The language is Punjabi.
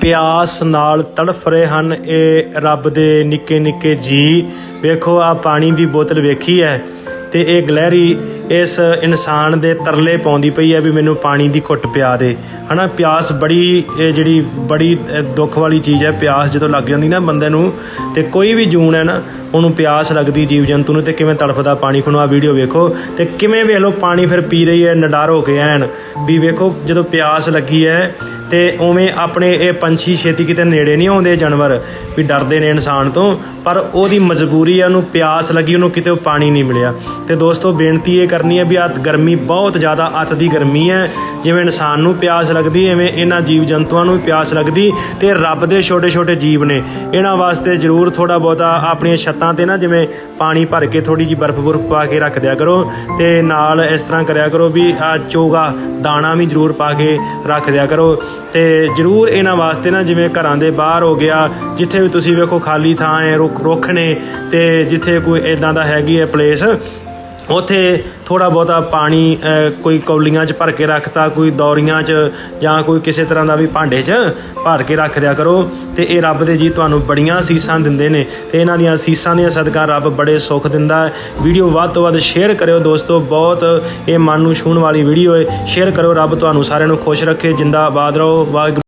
ਪਿਆਸ ਨਾਲ ਤੜਫ ਰਹੇ ਹਨ। ਇਹ ਰੱਬ ਦੇ ਨਿੱਕੇ ਨਿੱਕੇ ਜੀ। ਵੇਖੋ ਆ ਪਾਣੀ ਦੀ ਬੋਤਲ ਵੇਖੀ ਹੈ ਤੇ ਇਹ ਗਲਹਿਰੀ ਇਸ ਇਨਸਾਨ ਦੇ ਤਰਲੇ ਪਾਉਂਦੀ ਪਈ ਹੈ ਵੀ ਮੈਨੂੰ ਪਾਣੀ ਦੀ ਘੁੱਟ ਪਿਆ ਦੇ। ਹਨਾ, ਪਿਆਸ ਬੜੀ, ਇਹ ਜਿਹੜੀ ਬੜੀ ਦੁੱਖ ਵਾਲੀ ਚੀਜ਼ ਹੈ, ਪਿਆਸ ਜਦੋਂ ਲੱਗ ਜਾਂਦੀ ਨਾ ਬੰਦੇ ਨੂੰ ਤੇ ਕੋਈ ਵੀ ਜੂਨ ਹੈ ਨਾ, ਉਹਨੂੰ ਪਿਆਸ ਲੱਗਦੀ ਜੀਵ ਜੰਤੂ ਨੂੰ ਤੇ ਕਿਵੇਂ ਤੜਫਦਾ ਪਾਣੀ। ਖਣੋ ਆ ਵੀਡੀਓ ਵੇਖੋ ਤੇ ਕਿਵੇਂ ਵੇਖ ਲਓ, ਪਾਣੀ ਫਿਰ ਪੀ ਰਹੀ ਹੈ, ਨਡਾਰ ਹੋ ਕੇ ਐਨ। ਵੀ ਵੇਖੋ, ਜਦੋਂ ਪਿਆਸ ਲੱਗੀ ਹੈ ਤੇ ਉਵੇਂ ਆਪਣੇ ਇਹ ਪੰਛੀ ਛੇਤੀ ਕਿਤੇ ਨੇੜੇ ਨਹੀਂ ਆਉਂਦੇ ਜਾਨਵਰ, ਵੀ ਡਰਦੇ ਨੇ ਇਨਸਾਨ ਤੋਂ, ਪਰ ਉਹਦੀ ਮਜਬੂਰੀ ਹੈ ਉਹਨੂੰ ਪਿਆਸ ਲੱਗੀ, ਉਹਨੂੰ ਕਿਤੇ ਪਾਣੀ ਨਹੀਂ ਮਿਲਿਆ। ਤੇ ਦੋਸਤੋ, ਬੇਨਤੀ ਇਹ ਕਰਨੀ ਹੈ ਵੀ ਆ ਗਰਮੀ ਬਹੁਤ ਜ਼ਿਆਦਾ ਅੱਤ ਦੀ ਗਰਮੀ ਹੈ। ਜਿਵੇਂ ਇਨਸਾਨ ਨੂੰ ਪਿਆਸ ਲੱਗਦੀ, ਐਵੇਂ ਇਹਨਾਂ ਜੀਵ ਜੰਤੂਆਂ ਨੂੰ ਵੀ ਪਿਆਸ ਲੱਗਦੀ ਤੇ ਰੱਬ ਦੇ ਛੋਟੇ ਛੋਟੇ ਜੀਵ ਨੇ। ਇਹਨਾਂ ਵਾਸਤੇ ਜ਼ਰੂਰ ਥੋੜਾ ਬਹੁਤਾ ਆਪਣੀਆਂ ਛੱਤਾਂ ਤੇ ਨਾ, ਜਿਵੇਂ ਪਾਣੀ ਭਰ ਕੇ ਥੋੜੀ ਜੀ ਬਰਫ਼ ਬੁਰਫ ਪਾ ਕੇ ਰੱਖ ਦਿਆ ਕਰੋ ਤੇ ਨਾਲ ਇਸ ਤਰ੍ਹਾਂ ਕਰਿਆ ਕਰੋ ਵੀ ਆ ਚੋਗਾ ਦਾਣਾ ਵੀ ਜ਼ਰੂਰ ਪਾ ਕੇ ਰੱਖ ਦਿਆ ਕਰੋ। ਤੇ ਜ਼ਰੂਰ ਇਹਨਾਂ ਵਾਸਤੇ ਨਾ ਜਿਵੇਂ ਘਰਾਂ ਦੇ ਬਾਹਰ ਹੋ ਗਿਆ, ਜਿੱਥੇ ਵੀ ਤੁਸੀਂ ਵੇਖੋ ਖਾਲੀ ਥਾਂ ਹੈ, ਰੁੱਖ ਰੁੱਖ ਨੇ ਤੇ ਜਿੱਥੇ ਕੋਈ ਇਦਾਂ ਦਾ ਹੈਗੀ ਹੈ ਪਲੇਸ ਉਥੇ ਥੋੜਾ ਬਹੁਤਾ ਪਾਣੀ ਕੋਈ ਕੌਲੀਆਂ 'ਚ ਭਰ ਕੇ ਰੱਖਤਾ, ਕੋਈ ਦੌਰੀਆਂ 'ਚ ਜਾਂ ਕੋਈ ਕਿਸੇ ਤਰ੍ਹਾਂ ਦਾ ਵੀ ਭਾਂਡੇ 'ਚ ਭਰ ਕੇ ਰੱਖ ਦਿਆ ਕਰੋ ਤੇ ਇਹ ਰੱਬ ਦੇ ਜੀ ਤੁਹਾਨੂੰ ਬੜੀਆਂ ਸੀਸਾਂ ਦਿੰਦੇ ਨੇ ਤੇ ਇਹਨਾਂ ਦੀਆਂ ਸੀਸਾਂ ਦੀਆਂ ਸਦਕਾ ਰੱਬ ਬੜੇ ਸੁੱਖ ਦਿੰਦਾ ਹੈ। ਵੀਡੀਓ ਵੱਧ ਤੋਂ ਵੱਧ ਸ਼ੇਅਰ ਕਰਿਓ ਦੋਸਤੋ, ਬਹੁਤ ਇਹ ਮਨ ਨੂੰ ਛੂਹਣ ਵਾਲੀ ਵੀਡੀਓ ਹੈ। ਸ਼ੇਅਰ ਕਰੋ ਰੱਬ ਤੁਹਾਨੂੰ ਸਾਰਿਆਂ ਨੂੰ ਖੁਸ਼ ਰੱਖੇ, ਜਿੰਦਾਬਾਦ ਰਹੋ, ਵਾਹਿਗੁਰੂ।